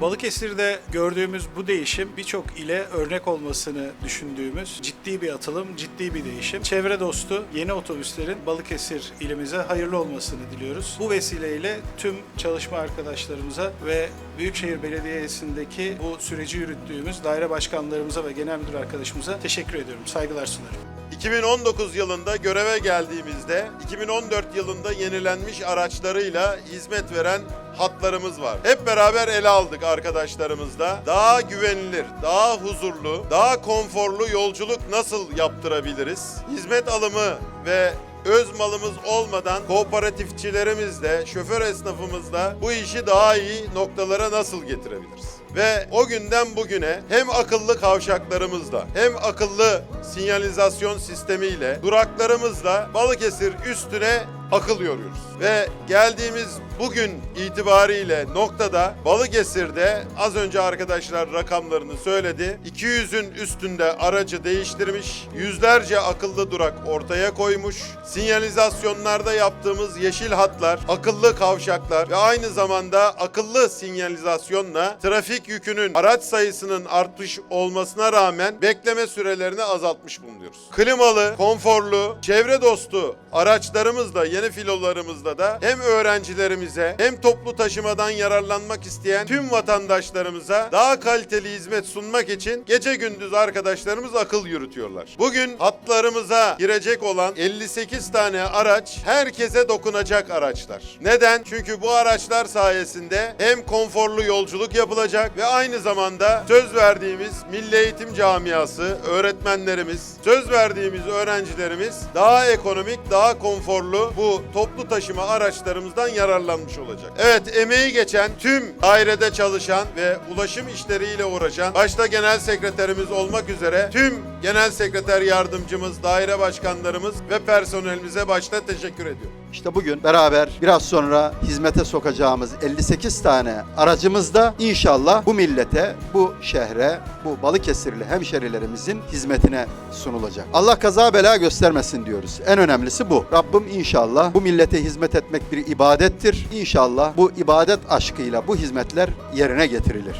Balıkesir'de gördüğümüz bu değişim birçok ile örnek olmasını düşündüğümüz ciddi bir atılım, ciddi bir değişim. Çevre dostu yeni otobüslerin Balıkesir ilimize hayırlı olmasını diliyoruz. Bu vesileyle tüm çalışma arkadaşlarımıza ve Büyükşehir Belediyesi'ndeki bu süreci yürüttüğümüz daire başkanlarımıza ve genel müdür arkadaşımıza teşekkür ediyorum. Saygılar sunarım. 2019 yılında göreve geldiğimizde 2014 yılında yenilenmiş araçlarıyla hizmet veren hatlarımız var. Hep beraber ele aldık arkadaşlarımızla. Daha güvenilir, daha huzurlu, daha konforlu yolculuk nasıl yaptırabiliriz? Hizmet alımı ve öz malımız olmadan kooperatifçilerimizle, şoför esnafımızla bu işi daha iyi noktalara nasıl getirebiliriz? Ve o günden bugüne hem akıllı kavşaklarımızla hem akıllı sinyalizasyon sistemiyle duraklarımızla Balıkesir üstüne akıl yoruyoruz. Ve geldiğimiz bugün itibariyle noktada Balıkesir'de az önce arkadaşlar rakamlarını söyledi. 200'ün üstünde aracı değiştirmiş, yüzlerce akıllı durak ortaya koymuş. Sinyalizasyonlarda yaptığımız yeşil hatlar, akıllı kavşaklar ve aynı zamanda akıllı sinyalizasyonla trafik yükünün araç sayısının artmış olmasına rağmen bekleme sürelerini azaltmış bulunuyoruz. Klimalı, konforlu, çevre dostu araçlarımızla, yeni filolarımızla da hem öğrencilerimize hem toplu taşımadan yararlanmak isteyen tüm vatandaşlarımıza daha kaliteli hizmet sunmak için gece gündüz arkadaşlarımız akıl yürütüyorlar. Bugün hatlarımıza girecek olan 58 tane araç herkese dokunacak araçlar. Neden? Çünkü bu araçlar sayesinde hem konforlu yolculuk yapılacak ve aynı zamanda söz verdiğimiz Milli Eğitim Camiası, öğretmenlerimiz, söz verdiğimiz öğrencilerimiz daha ekonomik, daha konforlu bu toplu taşıma araçlarımızdan yararlanmış olacak. Evet, emeği geçen tüm dairede çalışan ve ulaşım işleriyle uğraşan başta genel sekreterimiz olmak üzere tüm genel sekreter yardımcımız, daire başkanlarımız ve personelimize başta teşekkür ediyorum. İşte bugün beraber biraz sonra hizmete sokacağımız 58 tane aracımız da inşallah bu millete, bu şehre, bu Balıkesirli hemşerilerimizin hizmetine sunulacak. Allah kaza bela göstermesin diyoruz. En önemlisi bu. Rabbim inşallah bu millete hizmet etmek bir ibadettir. İnşallah bu ibadet aşkıyla bu hizmetler yerine getirilir.